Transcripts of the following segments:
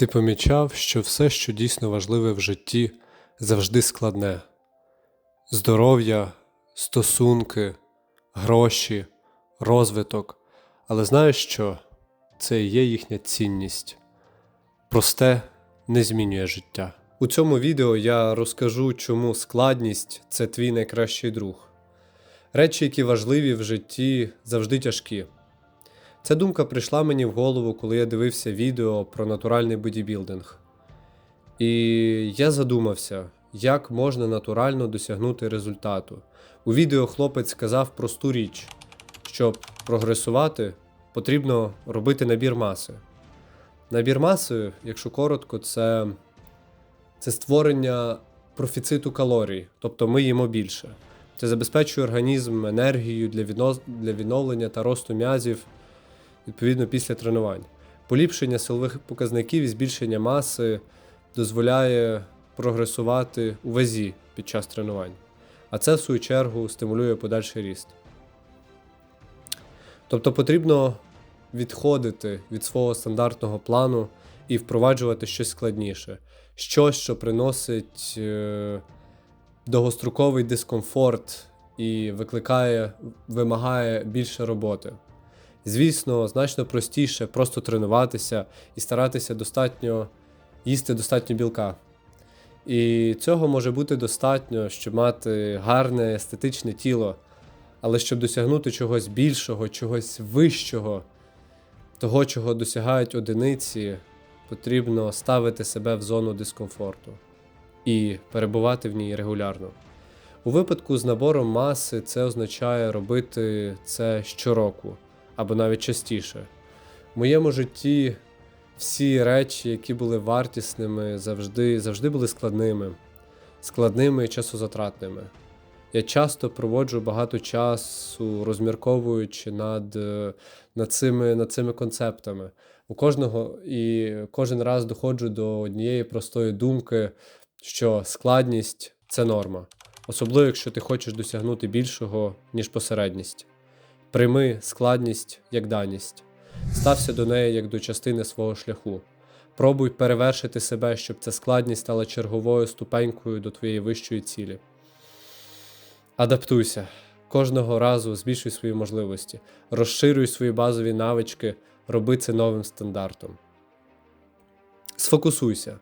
Ти помічав, що все, що дійсно важливе в житті, завжди складне: здоров'я, стосунки, гроші, розвиток. Але знаєш що? Це і є їхня цінність. Просте не змінює життя. У цьому відео я розкажу, чому складність це твій найкращий друг. Речі, які важливі в житті, завжди тяжкі. Ця думка прийшла мені в голову, коли я дивився відео про натуральний бодібілдинг. І я задумався, як можна натурально досягнути результату. У відео хлопець сказав просту річ: щоб прогресувати, потрібно робити набір маси. Набір маси, якщо коротко, це, це створення профіциту калорій, тобто ми їмо більше. Це забезпечує організм енергією для, відно... для відновлення та росту м'язів відповідно після тренувань. Поліпшення силових показників і збільшення маси дозволяє прогресувати у вазі під час тренувань, а це, в свою чергу, стимулює подальший ріст. Тобто потрібно відходити від свого стандартного плану і впроваджувати щось складніше, щось, що приносить е, довгостроковий дискомфорт і викликає, вимагає більше роботи. Звісно, значно простіше просто тренуватися і старатися достатньо їсти достатньо білка. І цього може бути достатньо, щоб мати гарне естетичне тіло, але щоб досягнути чогось більшого, чогось вищого, того, чого досягають одиниці, потрібно ставити себе в зону дискомфорту і перебувати в ній регулярно. У випадку з набором маси це означає робити це щороку або навіть частіше. В моєму житті всі речі, які були вартісними, завжди, завжди були складними, складними і часозатратними. Я часто проводжу багато часу, розмірковуючи над над, цими над цими концептами. У кожного і кожен раз доходжу до однієї простої думки, що складність це норма, особливо якщо ти хочеш досягнути більшого, ніж посередність. Прийми складність як даність, стався до неї як до частини свого шляху. Пробуй перевершити себе, щоб ця складність стала черговою ступенькою до твоєї вищої цілі. Адаптуйся. Кожного разу збільшуй свої можливості, розширюй свої базові навички, роби це новим стандартом. Сфокусуйся,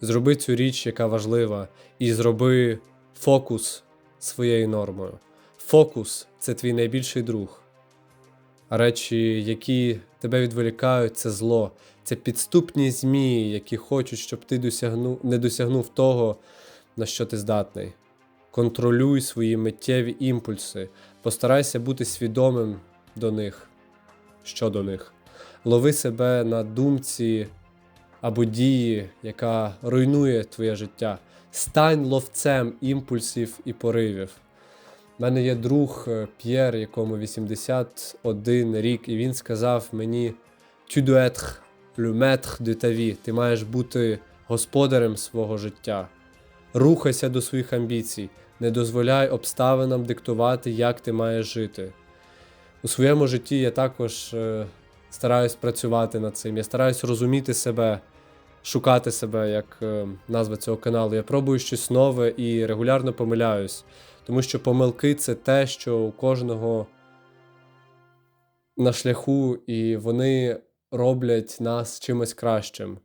зроби цю річ, яка важлива, і зроби фокус своєю нормою. Фокус це твій найбільший друг. Речі, які тебе відволікають, це зло, це підступні змії, які хочуть, щоб ти досягнув, не досягнув того, на що ти здатний. Контролюй свої миттєві імпульси, постарайся бути свідомим до них, щодо них. Лови себе на думці або дії, яка руйнує твоє життя. Стань ловцем імпульсів і поривів. У мене є друг е, П'єр, якому 81 рік, і він сказав мені: Tu dois être le maître de ta vie. Ти маєш бути господарем свого життя. Рухайся до своїх амбіцій, не дозволяй обставинам диктувати, як ти маєш жити. У своєму житті я також е, стараюсь працювати над цим. Я стараюсь розуміти себе, шукати себе, як е, назва цього каналу. Я пробую щось нове і регулярно помиляюсь. Тому що помилки це те, що у кожного на шляху, і вони роблять нас чимось кращим.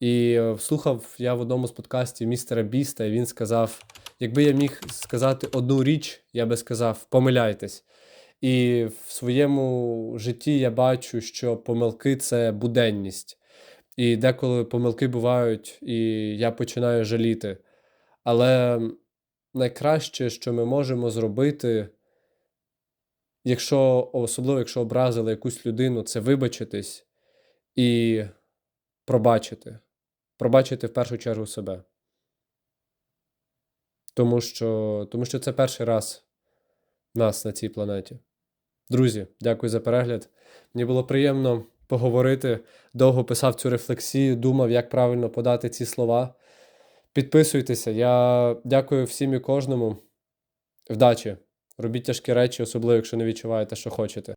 І е, слухав я в одному з подкастів містера Біста, і він сказав: якби я міг сказати одну річ, я би сказав, помиляйтесь. І в своєму житті я бачу, що помилки це буденність. І деколи помилки бувають, і я починаю жаліти. Але найкраще, що ми можемо зробити, якщо, особливо якщо образили якусь людину, це вибачитись і пробачити. Пробачити в першу чергу себе. Тому що, Тому що це перший раз нас на цій планеті. Друзі, дякую за перегляд. Мені було приємно поговорити. Довго писав цю рефлексію, думав, як правильно подати ці слова. Підписуйтеся. Я дякую всім і кожному. Вдачі! Робіть тяжкі речі, особливо, якщо не відчуваєте, що хочете.